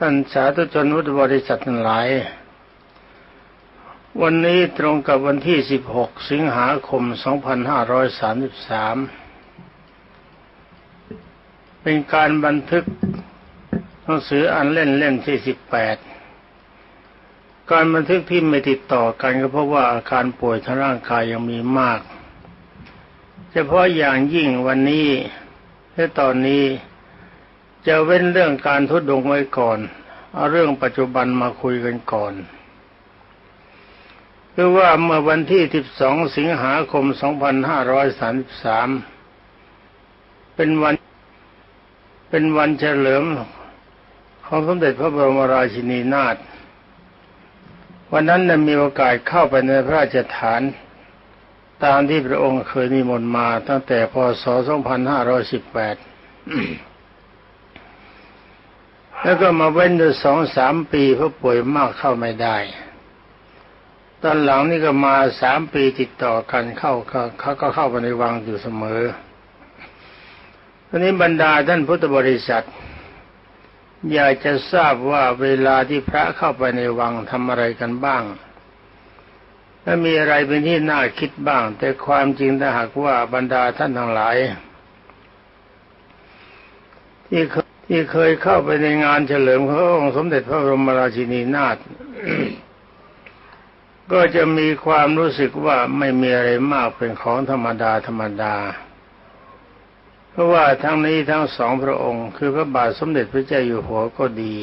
ท่านสาธุชนพุทธบริษัททั้งหลาย วันนี้ตรงกับวันที่ 16 สิงหาคม 2533 เป็นการบันทึกหนังสืออันเล่นเล่นที่ 18 การบันทึกที่ไม่ติดต่อกันก็เพราะว่าอาการป่วยทางร่างกายยังมีมาก เฉพาะอย่างยิ่งวันนี้และตอนนี้ จะเว้นเรื่องการทุดงไว้ก่อนเอาเรื่องปัจจุบันมาคุยกันก่อนคือว่าเมื่อวันที่ 12 สิงหาคม 2533 เป็นวัน เป็นวันเฉลิมของสมเด็จพระบรมราชินีนาถ วันนั้นได้มีโอกาสเข้าไปในพระราชฐาน ตามที่พระองค์เคยนิมนต์มาตั้งแต่พศ 2518 แล้วก็มาเว้นอยู่สองสามปีเพราะป่วยมากเข้าไม่ได้ ตอนหลังนี่ก็มาสามปีติดต่อกันเข้าเขาก็เข้าไปในวังอยู่เสมอทีนี้บรรดาท่านพุทธบริษัท อยากจะทราบว่าเวลาที่พระเข้าไปในวังทำอะไรกันบ้างและมีอะไรเป็นที่น่าคิดบ้าง แต่ความจริงถ้าหากว่าบรรดาท่านทั้งหลาย ที่เคย ที่เคยเข้าไปในงานเฉลิมพระองค์สมเด็จพระบรมราชินีนาถก็จะมีความรู้สึกว่าไม่มีอะไรมากเป็นของธรรมดาธรรมดา เพราะว่าทั้งนี้ทั้งสองพระองค์ คือพระบาทสมเด็จพระเจ้าอยู่หัวก็ดี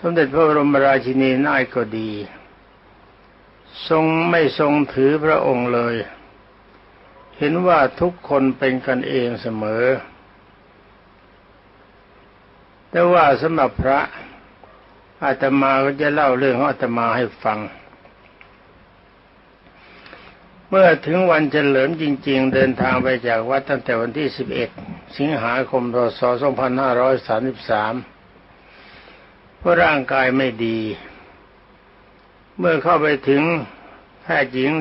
สมเด็จพระบรมราชินีนาถก็ดี ทรงไม่ทรงถือพระองค์เลย เห็นว่าทุกคนเป็นกันเองเสมอ แต่ว่าสำหรับพระอาตมาก็จะเล่าเรื่องของอาตมาให้ฟัง เมื่อถึงวันเฉลิมจริง ๆ เดินทางไปจากวัดตั้งแต่วันที่ 11 สิงหาคมพศ2533เพราะร่างกายไม่ดี เมื่อเข้าไปถึงแพทย์หญิง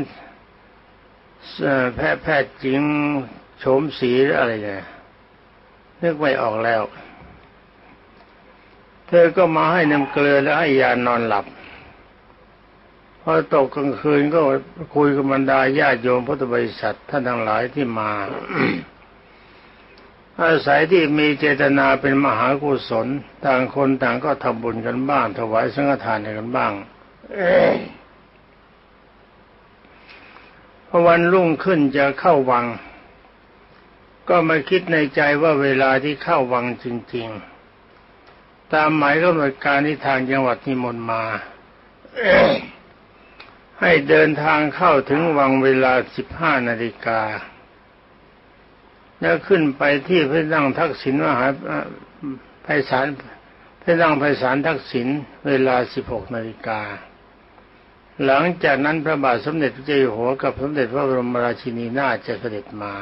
แพทย์แพทย์หญิงโฉมสีหรืออะไรเนี่ยนึกไม่ออกแล้ว เธอก็มาให้น้ำเกลือและให้ยานอนหลับพอตกกลางคืนก็คุยกับบรรดาญาติโยมพุทธบริษัทท่านทั้งหลายที่มาอาศัยที่มีเจตนาเป็นมหากุศล ต่างคนต่างก็ทำบุญกันบ้าง ถวายสังฆทานกันบ้างพอวันรุ่งขึ้นจะเข้าวัง ก็มาคิดในใจว่าเวลาที่เข้าวังจริง ๆ ตามหมายกำหนดการที่ทางจังหวัดนิมนต์มา ให้เดินทางเข้าถึงวังเวลาสิบห้านาฬิกาแล้วขึ้นไปที่พระนั่งทักษิณมหาไพศาลพระนั่งไพศาลทักษิณเวลาสิบหกนาฬิกาหลังจากนั้นพระบาทสมเด็จพระเจ้าอยู่หัวกับสมเด็จพระบรมราชินีนาถจะเสด็จมา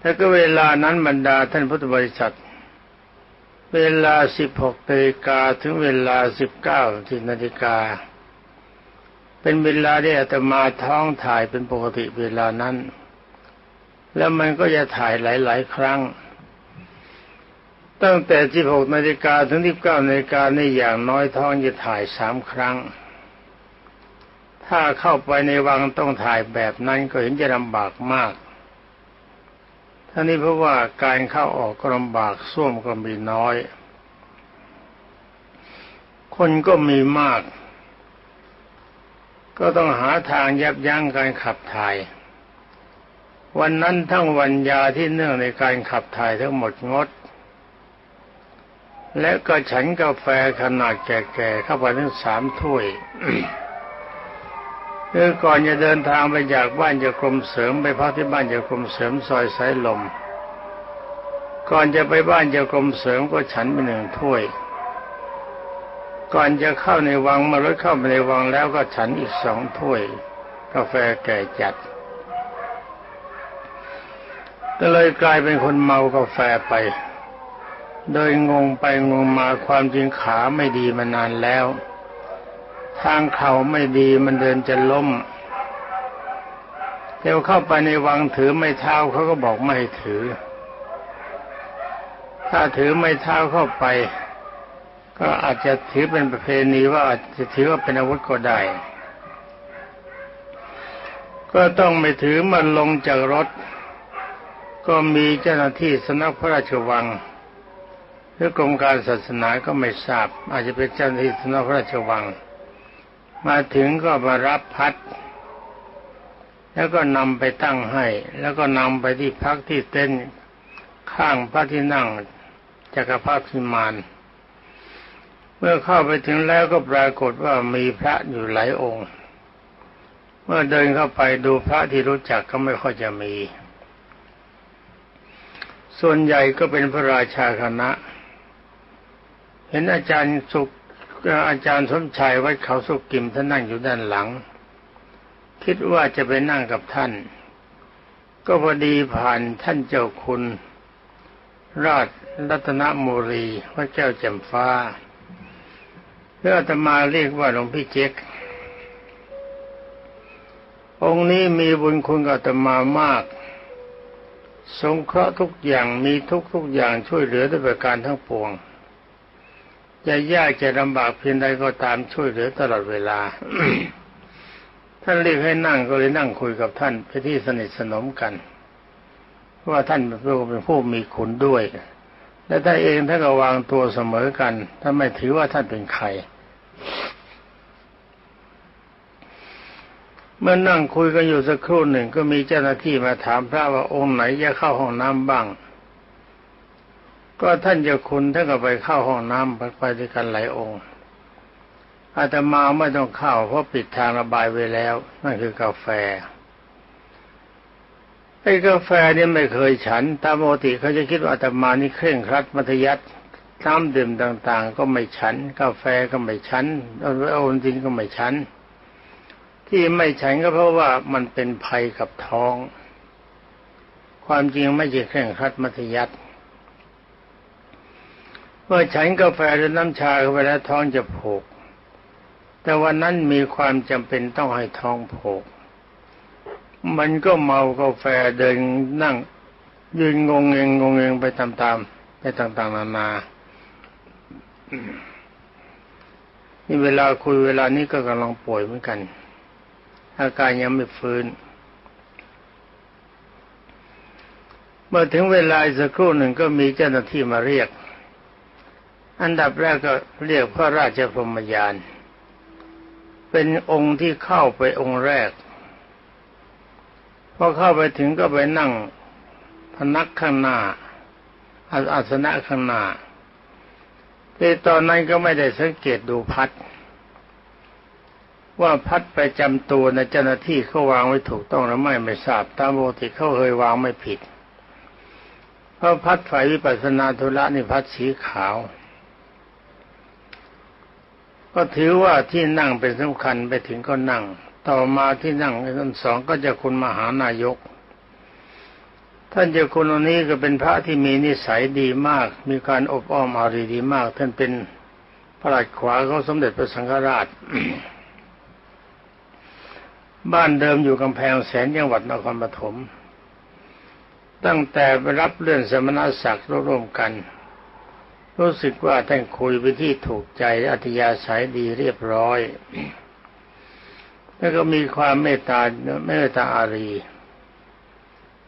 แล้วก็เวลานั้นบรรดาท่านพุทธบริษัท เวลา 16นาฬิกาถึงเวลา 19นาฬิกา เป็นเวลาที่อาตมาท้องถ่ายเป็นปกติเวลานั้น แล้วมันก็จะถ่ายหลาย ๆ ครั้ง ตั้งแต่ 16นาฬิกาถึง 19นาฬิกาในอย่างน้อยท้องจะถ่ายสามครั้ง ถ้าเข้าไปในวังต้องถ่ายแบบนั้นก็เห็นจะลำบากมาก ท่านี้เพราะว่าการเข้าออกก็ลำบากส้วมก็มีน้อย คนก็มีมาก ก็ต้องหาทางยับยั้งการขับถ่าย วันนั้นทั้งวันยาที่เนื่องในการขับถ่ายทั้งหมดงด และก็ฉันกาแฟขนาดแก่ๆเข้าไปถึงสามถ้วย คือก่อนจะเดินทางไปจากบ้านจากกรมเสริมไปพักที่บ้านจากกรมเสริมซอยสายลม ก่อนจะไปบ้านจากกรมเสริมก็ฉันไปหนึ่งถ้วย ก่อนจะเข้าในวังมารถเข้าไปในวังแล้วก็ฉันอีกสองถ้วย กาแฟแก่จัดก็เลยกลายเป็นคนเมากาแฟไป โดยงงไปงงมาความจริงขาไม่ดีมานานแล้ว ทางเข่าไม่ดีมันเดินจะล้มเดี๋ยวเข้าไปในวังถือไม่เท้าเขาก็บอกไม่ถือ ถ้าถือไม้เท้าเข้าไป ก็อาจจะถือเป็นประเพณีว่าอาจจะถือว่าเป็นอาวุธก็ได้ ก็ต้องไม่ถือมันลงจากรถ ก็มีเจ้าหน้าที่สำนักพระราชวังหรือกรมการศาสนาก็ไม่ทราบ อาจจะเป็นเจ้าหน้าที่สำนักพระราชวัง มาถึงก็มารับพัด แล้วก็นำไปตั้งให้ แล้วก็นำไปที่พักที่เต้นท์ข้างพระที่นั่งจักรพรรดิพิมานเมื่อเข้าไปถึงแล้วก็ปรากฏว่ามีพระอยู่หลายองค์ เมื่อเดินเข้าไปดูพระที่รู้จักก็ไม่ค่อยจะมี ส่วนใหญ่ก็เป็นพระราชาคณะ เห็นอาจารย์สุข อาจารย์สมชัยวัดเขาสุกิมท่านนั่งอยู่ด้านหลัง คิดว่าจะไปนั่งกับท่าน ก็พอดีผ่านท่านเจ้าคุณ ราชรัตนโมรีวัดแก้วแจ่มฟ้าเพื่ออาตมาเรียกว่าหลวงพี่เจ๊กองค์นี้มีบุญคุณกับอาตมามาก สงเคราะห์ทุกอย่างมีทุกทุกอย่างช่วยเหลือด้วยประการทั้งปวง จะยากจะลำบากเพียงใดก็ตามช่วยเหลือตลอดเวลา ท่านเรียกให้นั่งก็เลยนั่งคุยกับท่านไปที่สนิทสนมกันเพราะว่าท่านเป็นผู้มีขุนด้วย และท่านเองท่านก็วางตัวเสมอกันท่านไม่ถือว่าท่านเป็นใครเมื่อนั่งคุยกันอยู่สักครู่หนึ่งก็มีเจ้าหน้าที่มาถามพระว่าองค์ไหนจะเข้าห้องน้ำบ้าง ก็ท่านเจ้าคุณท่านก็ไปเข้าห้องน้ำไปไปด้วยกันหลายองค์อาตมาไม่ต้องเข้าเพราะปิดทางระบายไว้แล้ว นั่นคือกาแฟไอ้กาแฟเนี่ยไม่เคยฉันตามปกติเขาจะคิดว่าอาตมานี่เคร่งครัดมัธยัติน้ำดื่มต่างๆ ก็ไม่ฉัน กาแฟก็ไม่ฉันเอาเอาจริงก็ไม่ฉัน ที่ไม่ฉันก็เพราะว่ามันเป็นภัยกับท้อง ความจริงไม่ใช่เคร่งครัดมัธยัติ เมื่อฉันกาแฟหรือน้ำชาเข้าไปแล้วท้องจะผูกแต่วันนั้นมีความจำเป็นต้องให้ท้องผูกมันก็เมากาแฟเดินนั่ง ยืนงงเงงงงเงงไปตามๆไปต่างๆนานานี่เวลาคุยเวลานี้ก็กำลังป่วยเหมือนกัน อาการยังไม่ฟื้น เมื่อถึงเวลาสักครู่หนึ่งก็มีเจ้าหน้าที่มาเรียก อันดับแรกก็เรียกพระราชพรหมยาน เป็นองค์ที่เข้าไปองค์แรก พอเข้าไปถึงก็ไปนั่งพนักข้างหน้า อาสนะข้างหน้าแต่ตอนนั้นก็ไม่ได้สังเกตดูพัด ว่าพัดประจำตัวในเจ้าหน้าที่เขาวางไว้ถูกต้องหรือไม่ไม่ทราบ ตามปกติเขาเคยวางไม่ผิด เพราะพัดฝ่ายวิปัสสนาธุระนี่พัดสีขาว ก็ถือว่าที่นั่งเป็นสำคัญไปถึงก็นั่ง ต่อมาที่นั่งท่านสองก็จะคุณมหานายก ท่านเจ้าคุณองค์นี้ก็เป็นพระที่มีนิสัยดีมาก มีการอบอ้อมอารีดีมาก ท่านเป็นพระราชขวาของสมเด็จพระสังฆราช บ้านเดิมอยู่กำแพงแสนจังหวัดนครปฐมตั้งแต่ไปรับเลื่อนสมณศักดิ์ร่วมกัน รู้สึกว่าท่านคุยไปที่ถูกใจอัธยาศัยดีเรียบร้อย แล้วก็มีความเมตตาเมตตาอารี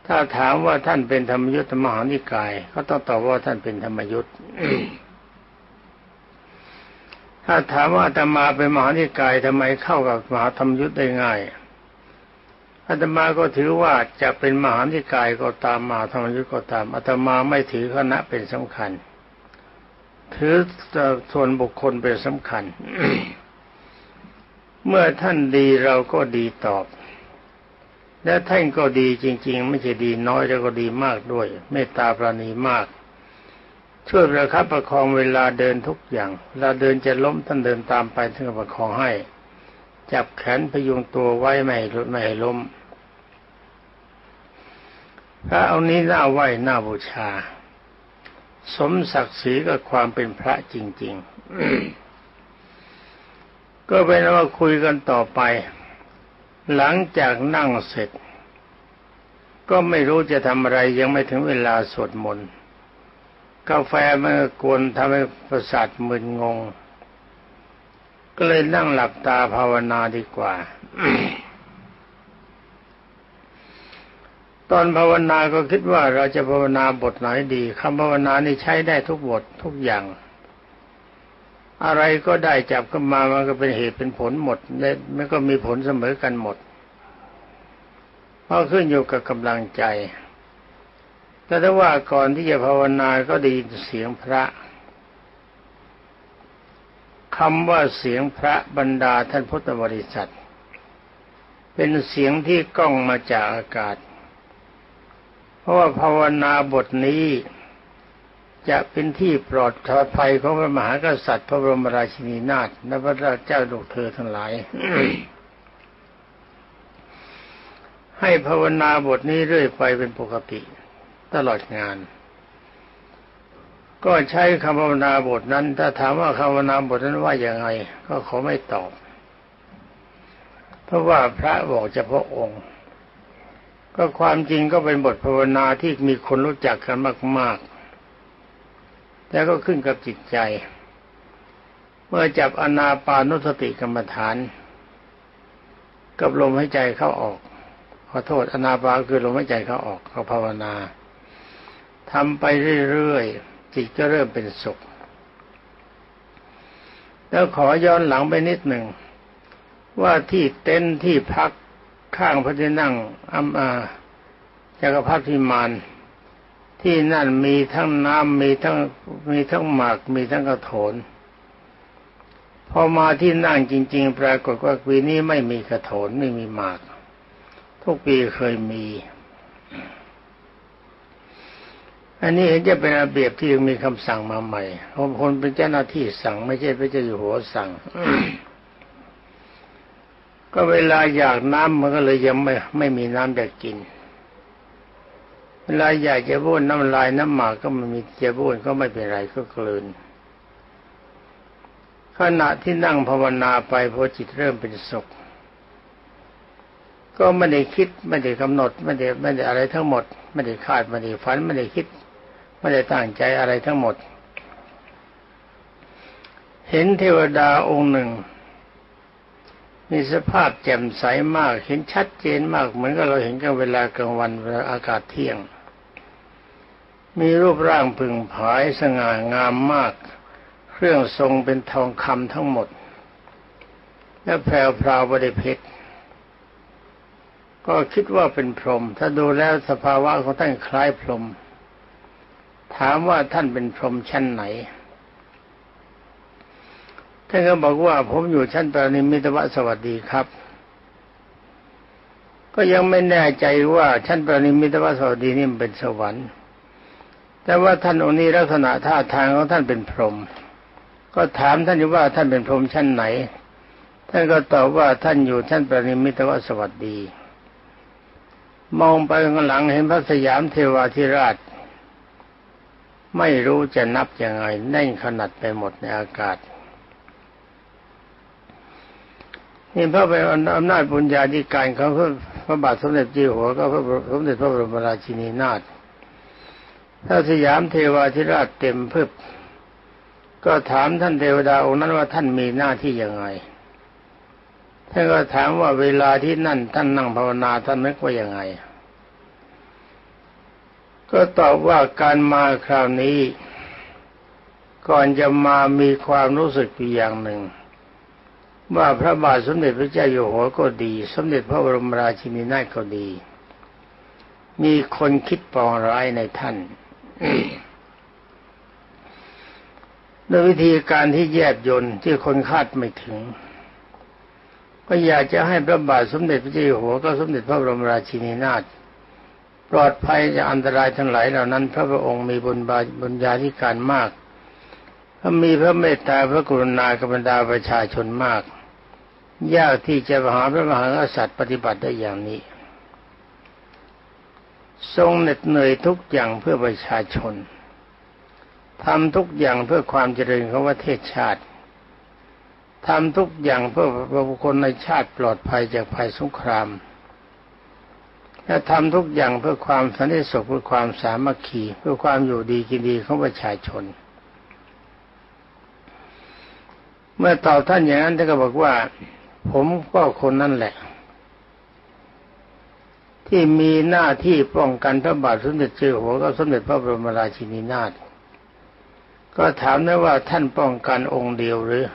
ถ้าถามว่าท่านเป็นธรรมยุทธมหานิกายก็ต้องตอบว่าท่านเป็นธรรมยุทธถ้าถามว่าอาตมาเป็นมหานิกายทำไมเข้ากับมหาธรรมยุทธได้ง่ายอาตมาก็ถือว่าจะเป็นมหานิกายก็ตามมหาธรรมยุทธก็ตามอาตมาไม่ถือคณะเป็นสำคัญ ถือส่วนบุคคลเป็นสำคัญ เมื่อท่านดีเราก็ดีตอบ และท่านก็ดีจริง ๆ ไม่ใช่ดีน้อยแล้วก็ดีมากด้วย เมตตาปราณีมาก ช่วยประคับประคองเวลาเดินทุกอย่างเวลาเดินจะล้มท่านเดินตามไปท่านก็ประคองให้ จับแขนพยุงตัวไว้ไม่ให้ไม่ให้ล้มพระเอานี้น่าไหวหน้าบูชา สมศักดิ์ศรีกับความเป็นพระจริง ๆ ก็เป็นว่าคุยกันต่อไป หลังจากนั่งเสร็จ ก็ไม่รู้จะทำอะไรยังไม่ถึงเวลาสวดมนต์กาแฟมันก็กวนทำให้ประสาทมึนงง ก็เลยนั่งหลับตาภาวนาดีกว่า ตอนภาวนาก็คิดว่าเราจะภาวนาบทไหนดีคำภาวนานี่ใช้ได้ทุกบททุกอย่าง อะไรก็ได้จับขึ้นมามันก็เป็นเหตุเป็นผลหมดและมันก็มีผลเสมอกันหมดเพราะขึ้นอยู่กับกำลังใจ แต่ถ้าว่าก่อนที่จะภาวนาก็ได้ยินเสียงพระคำว่าเสียงพระบรรดาท่านพุทธบริษัท เป็นเสียงที่ก้องมาจากอากาศ เพราะว่าภาวนาบทนี้จะเป็นที่ปลอดภัยของพระมหากษัตริย์ พระบรมราชินีนาถและพระเจ้าลูกเธอทั้งหลาย ให้ภาวนาบทนี้เรื่อยไปเป็นปกติ ตลอดงาน ก็ใช้คำภาวนาบทนั้น ถ้าถามว่าคำภาวนาบทนั้นว่าอย่างไง ก็ขอไม่ตอบ เพราะว่าพระบอกเฉพาะองค์ ก็ความจริงก็เป็นบทภาวนาที่มีคนรู้จักกันมาก ๆแต่ก็ขึ้นกับจิตใจ เมื่อจับอนาปานุสติกรรมฐานกับลมหายใจเข้าออก ขอโทษอนาปาคือลมหายใจเข้าออกเขาภาวนาทำไปเรื่อยๆจิตก็เริ่มเป็นสุข แล้วขอย้อนหลังไปนิดหนึ่งว่าที่เต็นท์ที่พัก ข้างพระที่นั่งอัมอาจักรพรรดิมานที่นั่นมีทั้งน้ำมีทั้งมีทั้งหมากมีทั้งกระโถนพอมาที่นั่งจริง ๆ ปรากฏว่าปีนี้ไม่มีกระโถนไม่มีหมาก ทุกปีเคยมี อันนี้เห็นจะเป็นระเบียบที่ยังมีคำสั่งมาใหม่ผมคนเป็นเจ้าหน้าที่สั่ง ไม่ใช่พระเจ้าอยู่หัวสั่ง ก็เวลาอยากน้ำมันก็เลยยังไม่ไม่มีน้ำจะกิน เวลาอยากจะบ้วนน้ำลายน้ำหมากก็ไม่มีจะบ้วนก็ไม่เป็นไรก็กลืนขณะที่นั่งภาวนาไปพอจิตเริ่มเป็นสุข ก็ไม่ได้คิดไม่ได้กำหนดไม่ได้ไม่ได้อะไรทั้งหมด ไม่ได้คาดไม่ได้ฝันไม่ได้คิด ไม่ได้ตั้งใจอะไรทั้งหมด เห็นเทวดาองค์หนึ่ง มีสภาพแจ่มใสมากเห็นชัดเจนมาก เหมือนกับเราเห็นกันเวลากลางวันเวลาอากาศเที่ยง มีรูปร่างพึงผายสง่างามมาก เครื่องทรงเป็นทองคำทั้งหมด และแพรวพราวบริเพชรก็คิดว่าเป็นพรหมถ้าดูแล้วสภาวะของท่านคล้ายพรหมถามว่าท่านเป็นพรหมชั้นไหน ท่านก็บอกว่าผมอยู่ชั้นปรนิมิตวสวัสดีครับ ก็ยังไม่แน่ใจว่าชั้นปรนิมิตวสวัสดีนี่มันเป็นสวรรค์ แต่ว่าท่านองค์นี้ลักษณะท่าทางของท่านเป็นพรหมก็ถามท่านว่าท่านเป็นพรหมชั้นไหน ท่านก็ตอบว่าท่านอยู่ชั้นปรนิมิตวสวัสดี มองไปข้างหลังเห็นพระสยามเทวาธิราช ไม่รู้จะนับยังไงแน่นขนาดไปหมดในอากาศ นี่พระเป็นอำนาจบุญญาธิการของพระบาทสมเด็จเจ้าหัวก็พระสมเด็จพระบรมราชินีนาถพระสยามเทวาธิราชเต็มพึบก็ถามท่านเทวดาองค์นั้นว่าท่านมีหน้าที่ยังไงท่านก็ถามว่าเวลาที่นั่นท่านนั่งภาวนาท่านนึกว่ายังไง ก็ตอบว่าการมาคราวนี้ ก่อนจะมามีความรู้สึกอยู่อย่างหนึ่ง ว่าพระบาทสมเด็จพระเจ้าอยู่หัวก็ดี สมเด็จพระบรมราชินีนาถก็ดี มีคนคิดปองร้ายในท่านด้วยวิธีการที่แยบยนต์ที่คนคาดไม่ถึง ก็อยากจะให้พระบาทสมเด็จพระเจ้าอยู่หัวก็สมเด็จพระบรมราชินีนาถปลอดภัยจากอันตรายทั้งหลายเหล่านั้น พระพระองค์มีบุญบาบุญญาธิการมากพระมีพระเมตตาพระกรุณากับบรรดาประชาชนมาก ยากที่จะหาพระมหากษัตริย์ปฏิบัติได้อย่างนี้ ทรงเหน็ดเหนื่อยทุกอย่างเพื่อประชาชนทำทุกอย่างเพื่อความเจริญของประเทศชาติทำทุกอย่างเพื่อบุคคลในชาติปลอดภัยจากภัยสงครามจะทำทุกอย่างเพื่อความสันติสุขเพื่อความสามัคคีเพื่อความอยู่ดีกินดีของประชาชน เมื่อตอบท่านอย่างนั้นท่านก็บอกว่า ผมก็คนนั่นแหละ ที่มีหน้าที่ป้องกันพระบาทสมเด็จเจ้าหัวก็สมเด็จพระบรมราชินีนาถก็ถามได้ว่าท่านป้องกันองค์เดียวหรือ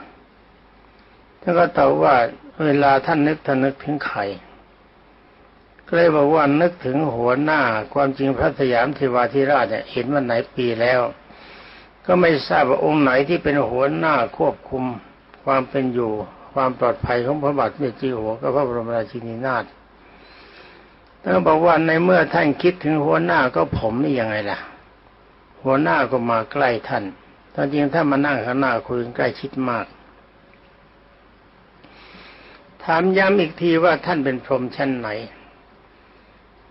ท่านก็ตอบว่าเวลาท่านนึกท่านนึกถึงใครก็เลยบอกว่านึกถึงหัวหน้าความจริงพระสยามเทวาธิราชเนี่ยเห็นวันไหนปีแล้ว ก็ไม่ทราบว่าองค์ไหนที่เป็นหัวหน้าควบคุมความเป็นอยู่ ความปลอดภัยของพระบาทสมเด็จเจ้าอยู่หัวก็พระบรมราชินีนาถท่านบอกว่าในเมื่อท่านคิดถึงหัวหน้าก็ผมนี่ยังไงล่ะ หัวหน้าก็มาใกล้ท่านตอนจริงถ้านมานั่งข้างหน้าคุยกันใกล้ชิดมาก ถามย้ำอีกทีว่าท่านเป็นพรหมชั้นไหน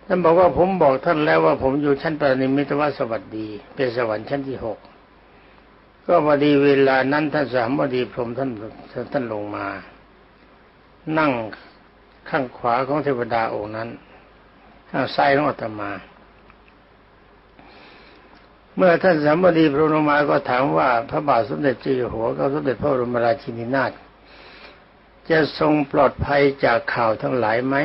ท่านบอกว่าผมบอกท่านแล้วว่าผมอยู่ชั้นปรนิมิตวสวัสดี เป็นสวรรค์ชั้นที่หก ก็พอดีเวลานั้นท่านสามบดีพรหมท่านท่านลงมา นั่งข้างขวาของเทวดาองค์นั้น ข้างซ้ายของอาตมา เมื่อท่านสามบดีพรหมลงมาก็ถามว่าพระบาทสมเด็จเจ้าอยู่หัวกับสมเด็จพระบรมราชินีนาถจะทรงปลอดภัยจากข่าวทั้งหลายไหม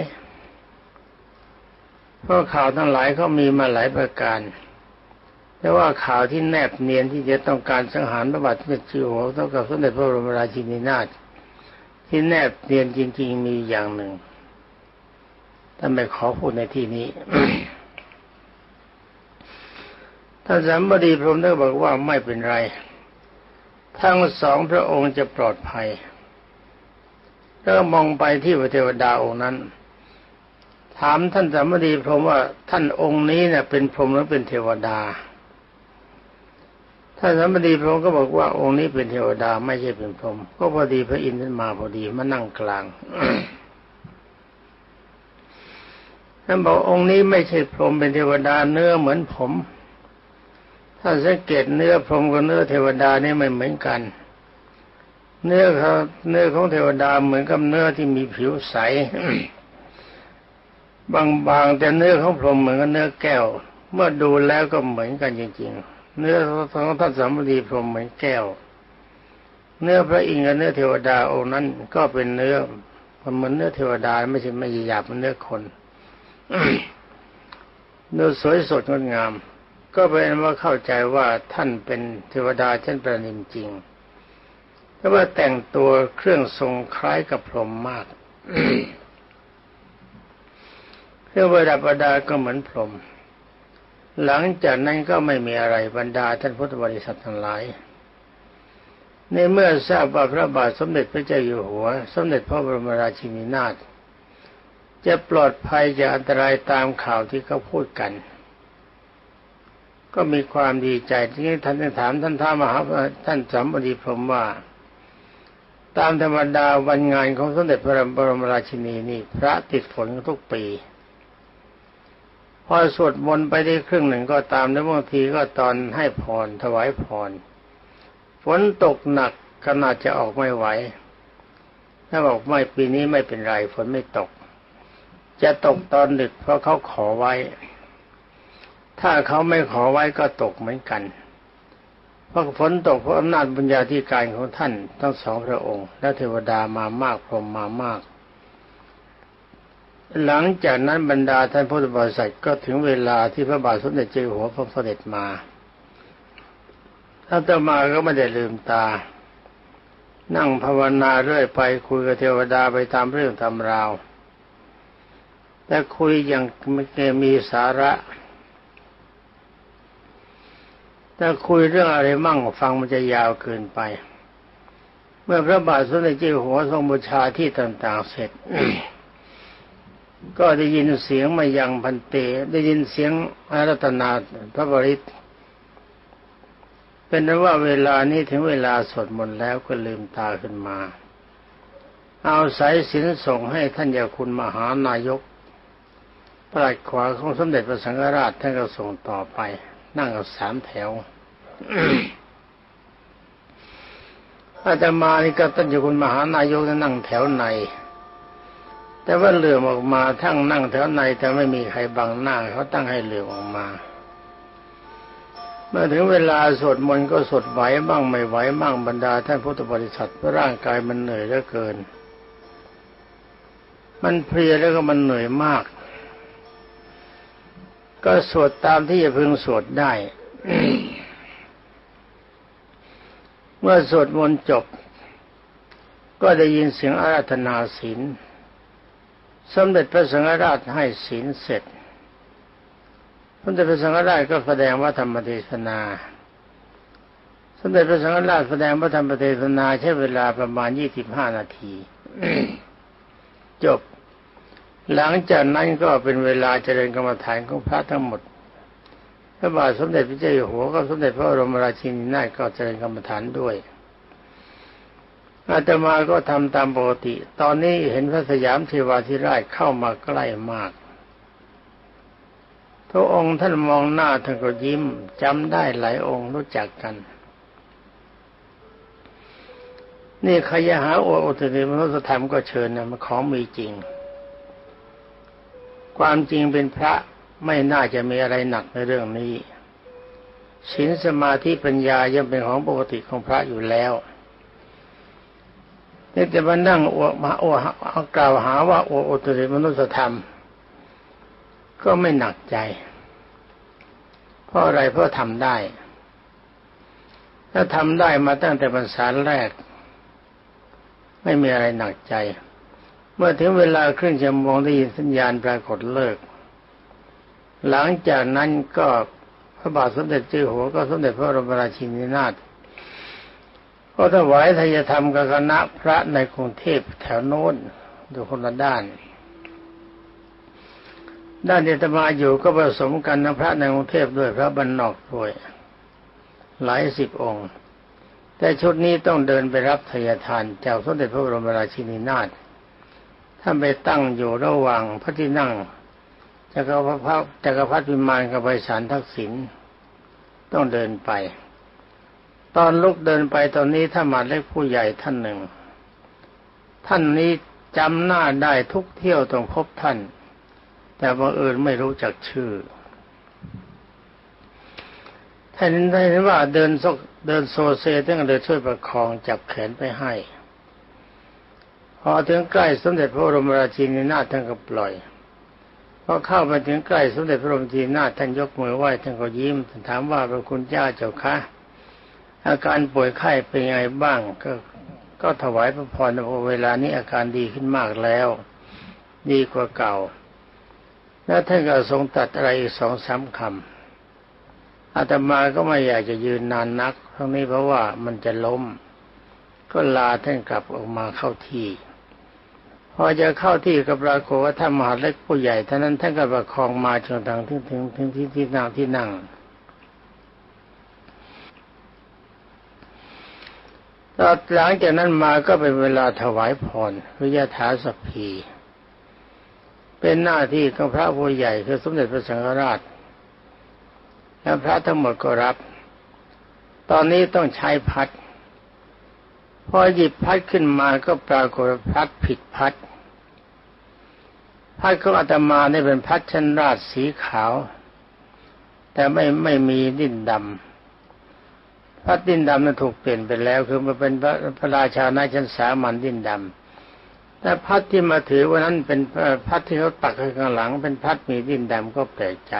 เพราะข่าวทั้งหลายเขามีมาหลายประการ แต่ว่าข่าวที่แนบเนียนที่จะต้องการสังหารพระบาทสมเด็จเจ้าอยู่หัวเท่ากับสมเด็จพระบรมราชินีนาถที่แนบเนียนจริง ๆ มีอย่างหนึ่งท่านไม่ขอพูดในที่นี้ท่านสัมบดีพรมได้บอกว่าไม่เป็นไร ทั้งสองพระองค์จะปลอดภัยแล้วมองไปที่พระเทวดาองค์นั้น ถามท่านสัมบดีพรมว่าท่านองค์นี้เนี่ยเป็นพรมหรือเป็นเทวดา ท่านสัมดีพรหมก็บอกว่าองค์นี้เป็นเทวดาไม่ใช่เป็นพรหมก็พอดีพระอินทร์ท่านมาพอดีมานั่งกลางท่านบอกองค์นี้ไม่ใช่พรหมเป็นเทวดาเนื้อเหมือนผม ถ้าสังเกตเนื้อพรหมกับเนื้อเทวดานี่ไม่เหมือนกัน เนื้อเขาเนื้อของเทวดาเหมือนกับเนื้อที่มีผิวใสบางๆแต่เนื้อของพรหมเหมือนกับเนื้อแก้ว เมื่อดูแล้วก็เหมือนกันจริง ๆ เนื้อของท่านสามบดีพรหมเหมือนแก้ว เนื้อพระอินทร์กับเนื้อเทวดาองค์นั้น ก็เป็นเนื้อเหมือนเนื้อเทวดาไม่ใช่ไม่หยาบเหมือนเนื้อคนเนื้อสวยสดงดงาม ก็เป็นว่าเข้าใจว่าท่านเป็นเทวดาชั้นประณีตจริงแต่ว่าแต่งตัวเครื่องทรงคล้ายกับพรหมมากเครื่องประดับประดาก็เหมือนพรหม หลังจากนั้นก็ไม่มีอะไรบรรดาท่านพุทธบริษัททั้งหลาย ในเมื่อทราบว่าพระบาทสมเด็จพระเจ้าอยู่หัว สมเด็จพระบรมราชินีนาถจะปลอดภัยจากอันตรายตามข่าวที่เขาพูดกัน ก็มีความดีใจที่ท่านถามท่านท้ามหาท่านสัมบดีพรมว่า ตามธรรมดาวันงานของสมเด็จพระบรมราชินีนี่พระติดฝนทุกปี พอสวดมนต์ไปได้ครึ่งหนึ่งก็ตามแล้วบางทีก็ตอนให้พรถวายพรฝนตกหนักขนาดจะออกไม่ไหวถ้าบอกไม่ปีนี้ไม่เป็นไรฝนไม่ตก จะตกตอนดึกเพราะเขาขอไว้ ถ้าเขาไม่ขอไว้ก็ตกเหมือนกันเพราะฝนตกเพราะอำนาจบุญญาธิการของท่านทั้งสองพระองค์ และเทวดามามากพรหมมามาก หลังจากนั้นบรรดาท่านพุทธบริษัทก็ถึงเวลาที่พระบาทสมเด็จเจ้าอยู่หัวพระเสด็จมาถ้าจะมาก็ไม่ได้ลืมตา นั่งภาวนาเรื่อยไปคุยกับเทวดาไปตามเรื่องตามราว แต่คุยอย่างไม่มีสาระถ้าคุยเรื่องอะไรมั่งฟังมันจะยาวเกินไป เมื่อพระบาทสมเด็จเจ้าอยู่หัวทรงบูชาที่ต่างๆเสร็จ ก็ได้ยินเสียงมายังพันเต ได้ยินเสียงอารัตนาพระบริตเป็นนั้นว่าเวลานี้ถึงเวลาสวดมนต์แล้วก็ลืมตาขึ้นมา เอาสายสินส่งให้ท่านยาคุณมหานายกปลัดขวาของสมเด็จพระสังฆราชท่านก็ส่งต่อไป นั่งกับสามแถวอาตมานี่ก็ท่านยาคุณมหานายกนั่งแถวใน แต่ว่าเหลื่อมออกมาทั้งนั่งแถวในแต่ไม่มีใครบังหน้าเขาตั้งให้เหลื่อมออกมา เมื่อถึงเวลาสวดมนต์ก็สวดไหวบ้างไม่ไหวบ้างบรรดาท่านพุทธบริษัทร่างกายมันเหนื่อยเหลือเกิน มันเพลียแล้วก็มันเหนื่อยมาก ก็สวดตามที่จะพึงสวดได้ เมื่อสวดมนต์จบ ก็ได้ยินเสียงอาราธนาศีล สมเด็จพระสังฆราชให้ศีลเสร็จสมเด็จพระสังฆราชก็แสดงว่าธรรมเทศนา สมเด็จพระสังฆราชแสดงพระธรรมเทศนาใช้เวลาประมาณยี่สิบห้านาทีจบ หลังจากนั้นก็เป็นเวลาเจริญกรรมฐานของพระทั้งหมดพระบาทสมเด็จพระเจ้าอยู่หัวก็สมเด็จพระบรมราชินีนาถก็เจริญกรรมฐานด้วย อาตมาก็ทำตามปกติ ตอนนี้เห็นพระสยามเทวาธิราชเข้ามาใกล้มากทุกองค์ท่านมองหน้าท่านก็ยิ้มจำได้หลายองค์รู้จักกัน นี่ใครจะหาโอโอตุนิมนุสธรรมก็เชิญนะมันของมีจริง ความจริงเป็นพระไม่น่าจะมีอะไรหนักในเรื่องนี้ศีลสมาธิปัญญาย่อมเป็นของปกติของพระอยู่แล้ว นี่จะมานั่งอวมาอวเอากล่าวหาว่าโอโอตุริมนุสธรรม ก็ไม่หนักใจ เพราะอะไรเพราะทำได้ถ้าทำได้มาตั้งแต่บรรษาแรก ไม่มีอะไรหนักใจ เมื่อถึงเวลาครึ่งชั่วโมงได้ยินสัญญาณปรากฏเลิก หลังจากนั้นก็พระบาทสมเด็จเจ้าหัวก็สมเด็จพระบรมราชินีนาถ ก็ถวายทายธรรมกับคณะพระในกรุงเทพแถวโน้นดูคนละด้าน ด้านที่ตมาอยู่ก็ผสมกันนะพระในกรุงเทพด้วยพระบรรนอกด้วย หลายสิบองค์ แต่ชุดนี้ต้องเดินไปรับทายทานจากสมเด็จพระบรมราชินีนาถท่านไปตั้งอยู่ระหว่างพระที่นั่งจักรพรรดิจักรพรรดิวิมานกับไพศาลทักษิณต้องเดินไป ตอนลุกเดินไปตอนนี้ถ้ามาเล็กผู้ใหญ่ท่านหนึ่ง ท่านนี้จำหน้าได้ทุกเที่ยวต้องพบท่าน แต่บังเอิญไม่รู้จักชื่อท่านได้เห็นว่าเดินซกเดินโซเซตั้งเดินช่วยประคองจับแขนไปให้ พอถึงใกล้สมเด็จพระบรมราชินีนาถท่านก็ปล่อยพอเข้ามาถึงใกล้สมเด็จพระบรมจีนาถท่านยกมือไหว้ท่านก็ยิ้มถามว่าพระคุณเจ้าเจ้าคะ อาการป่วยไข้เป็นยังไงบ้าง ก็ก็ถวายพระพรในเวลานี้อาการดีขึ้นมากแล้ว ดีกว่าเก่า แล้วท่านก็ทรงตัดอะไรอีกสองสามคำอาตมาก็ไม่อยากจะยืนนานนักทั้งนี้เพราะว่ามันจะล้ม ก็ลาท่านกลับออกมาเข้าที่พอจะเข้าที่กับปรากฏว่าท่านมหาเล็กผู้ใหญ่ท่านนั้นท่านก็ประคองมาจนถึงถึงถึงถึงที่ที่นั่งที่นั่ง ตอหลังจากนั้นมาก็เป็นเวลาถวายพรวิยาถาสพี เป็นหน้าที่ของพระผู้ใหญ่คือสมเด็จพระสังฆราช และพระทั้งหมดก็รับ ตอนนี้ต้องใช้พัด พอหยิบพัดขึ้นมาก็ปรากฏพัดผิดพัด พัดของอาตมาเนี่ยเป็นพัดชั้นราชสีขาว แต่ไม่ไม่มีดินดำ พัดดิ้นดำนั้นถูกเปลี่ยนไปแล้ว คือมาเป็นพระพระราชาในชั้นสามัญดินดำแต่พัดที่มาถือวันนั้นเป็นพัดที่เขาตักข้างหลัง เป็นพัดมีดินดำก็แปลกใจ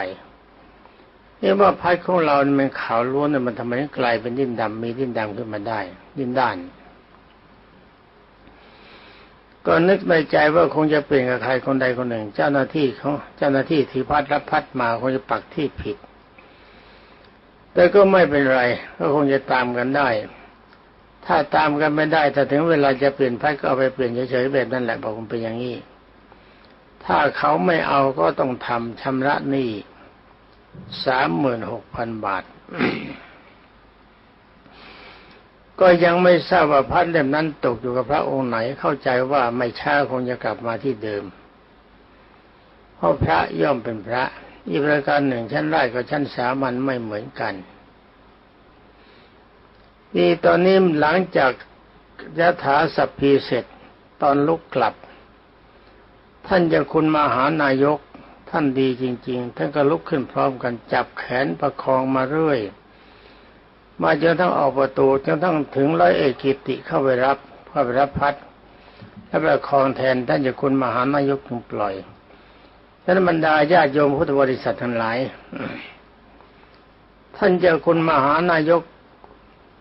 นี่ว่าพัดของเราเนี่ยมันขาวล้วนเนี่ยมันทำไมกลายเป็นดินดำมีดินดำขึ้นมาได้ ดินด้านก็นึกในใจว่าคงจะเปลี่ยนกับใครคนใดคนหนึ่ง เจ้าหน้าที่เขาเจ้าหน้าที่ถือพัดรับพัดมาคงจะปักที่ผิด แต่ก็ไม่เป็นไรก็คงจะตามกันได้ ถ้าตามกันไม่ได้ถ้าถึงเวลาจะเปลี่ยนพัดก็เอาไปเปลี่ยนเฉยๆแบบนั้นแหละบอกผมเป็นอย่างนี้ถ้าเขาไม่เอาก็ต้องทำชำระหนี้สามหมื่นหกพันบาท ก็ยังไม่ทราบว่าพัดเล่มนั้นตกอยู่กับพระองค์ไหนเข้าใจว่าไม่ช้าคงจะกลับมาที่เดิมเพราะพระย่อมเป็นพระ อีกประการหนึ่งชั้นไร่กับชั้นสามัญไม่เหมือนกันนี่ตอนนี้หลังจากยะถาสัพพีเสร็จตอนลุกกลับ ท่านเจะคุณมหานายกท่านดีจริง ๆ ท่านก็ลุกขึ้นพร้อมกันจับแขนประคองมาเรื่อย มาจนทั้งออกประตูจนทั้งถึงร้อยเอกกิติเข้าไปรับเข้าไปรับพัดและประคองแทนท่านเจะคุณมหานายกจึงปล่อย ท่านบรรดาญาติโยมพุทธบริษัททั้งหลาย ท่านเจ้าคุณมหานายก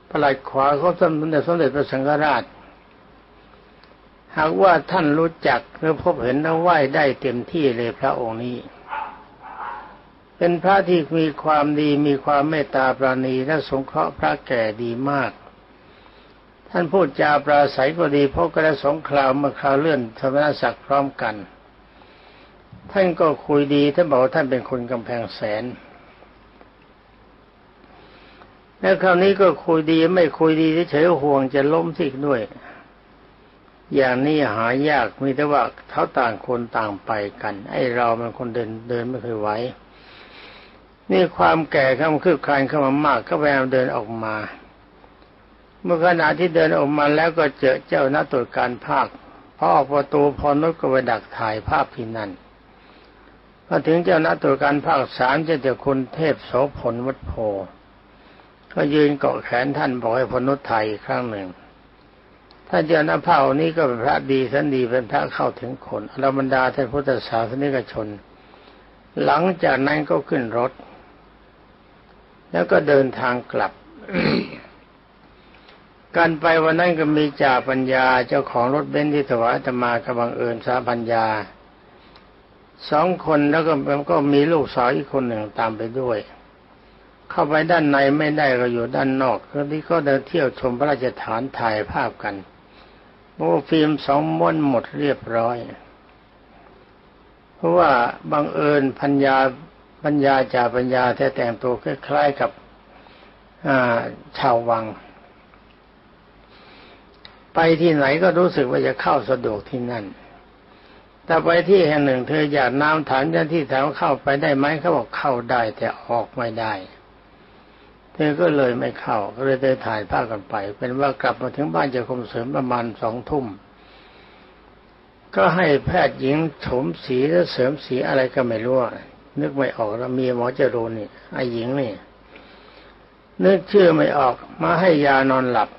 ประหลัดขวาเขาสมเด็จสมเด็จพระสังฆราช หากว่าท่านรู้จักหรือพบเห็นแล้วไหว้ได้เต็มที่เลยพระองค์นี้ เป็นพระที่มีความดีมีความเมตตาปราณีและสงเคราะห์พระแก่ดีมาก ท่านพูดจาปราศัยก็ดีเพราะกระสงครามเมื่อคราวเลื่อนธรรมนศักดิ์พร้อมกัน ท่านก็คุยดีท่านบอกว่าท่านเป็นคนกำแพงแสน แล้วคราวนี้ก็คุยดีไม่คุยดีเฉยๆห่วงจะล้มสิด้วย อย่างนี้หายากมีแต่ว่าเขาต่างคนต่างไปกัน ไอ้เรามันคนเดินเดินไม่เคยไหวนี่ความแก่เข้ามาคืบคลานเข้ามามากก็พยายามเดินออกมา เมื่อขณะที่เดินออกมาแล้วก็เจอเจ้าหน้าตรวจการภาคพอออกประตูพอนุชก็ไปดักถ่ายภาพที่นั่น พอถึงเจ้าหน้าตรวจการภาคสามเจ้าเจ้าคุณเทพโสพลวัดโพก็ยืนเกาะแขนท่านบอกให้พนุษไทยครั้งหนึ่งถ้านเจ้าหน้าเผ่านี้ก็เป็นพระดีสันดีเป็นพระเข้าถึงคนอรบรรดาท่านพุทธศาสนิกชน หลังจากนั้นก็ขึ้นรถ แล้วก็เดินทางกลับ การไปวันนั้นก็มีจ่าปัญญาเจ้าของรถเบนซ์ที่ถวายตมากำบังเอิญสาปัญญา สองคนแล้วก็ก็มีลูกสาวอีกคนหนึ่งตามไปด้วย เข้าไปด้านในไม่ได้ก็อยู่ด้านนอกครที่ก็เดินเที่ยวชมพระราชฐานถ่ายภาพกันโอ้ฟิล์มสองม้วนหมดเรียบร้อย เพราะว่าบังเอิญพัญญาปัญญาจ่าปัญญาแท้แต่งตัวคล้ายๆกับชาววัง ไปที่ไหนก็รู้สึกว่าจะเข้าสะดวกที่นั่น แต่ไปที่แห่งหนึ่งเธออยากน้ำถามเจ้าที่ถามเข้าไปได้ไหมเขาบอกเข้าได้แต่ออกไม่ได้ เธอก็เลยไม่เข้าก็เลยได้ถ่ายภาพกันไป เป็นว่ากลับมาถึงบ้านเจ้าคมเสริมประมาณสองทุ่มก็ให้แพทย์หญิงโฉมสีและเสริมสีอะไรก็ไม่รู้นึกไม่ออกแล้วมีหมอจรูนนี่ไอ้หญิงนี่นึกชื่อไม่ออกมาให้ยานอนหลับ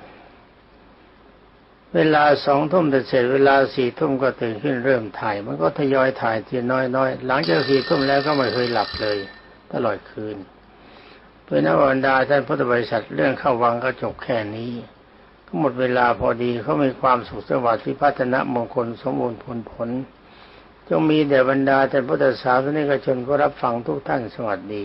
เวลาสองทุ่มแต่เสร็จเวลาสี่ทุ่มก็ตื่นขึ้นเริ่มถ่าย มันก็ทยอยถ่ายทีน้อยๆ หลังจากสี่ทุ่มแล้วก็ไม่เคยหลับเลย ตลอดคืน เพื่อนบรรดาท่านพุทธบริษัทเรื่องเข้าวังก็จบแค่นี้ ก็หมดเวลาพอดีเขามีความสุขสวัสดิ์พิพัฒนมงคลสมบูรณ์ผลผลจงมีแด่บรรดาท่านพุทธศาสนิกชนก็รับฟังทุกท่านสวัสดี